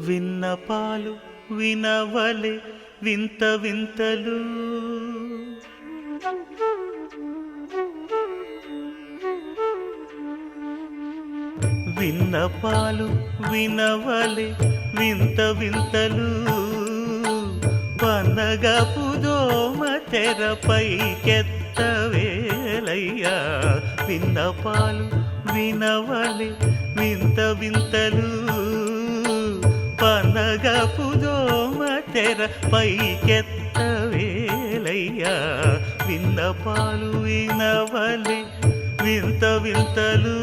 విన్నపాలు వినవలే వింత వింతలు. విన్నపాలు వినవలే వింత వింతలు. పన్నగపు దోమ తెరపై కెత్తవేలయ్యా విన్నపాలు వినవలే వింత వింతలు. పన్నగపు దోమ తెరపై కెత్తవేలయ్యా విన్నపాలు వినవలి వింత వింతలు.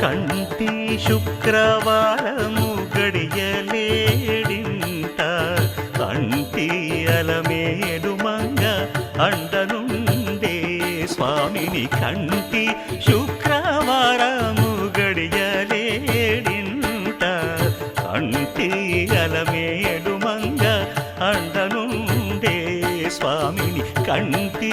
కంటి శుక్రవారము గడియలేడింట కంటి అలమేడు మంగ అండనుండే స్వామిని కంటి శుక్రవారము గడియలేడింట కంటి అలమేడు మంగ అండనుండే స్వామిని కంటి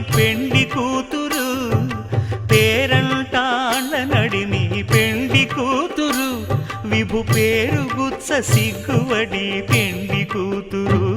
పెండి కూతురు పేరంటాళ్ళ నడిమి పెండి కూతురు విభు పేరు గుత్స సిగ్గువడి పెండి కూతురు.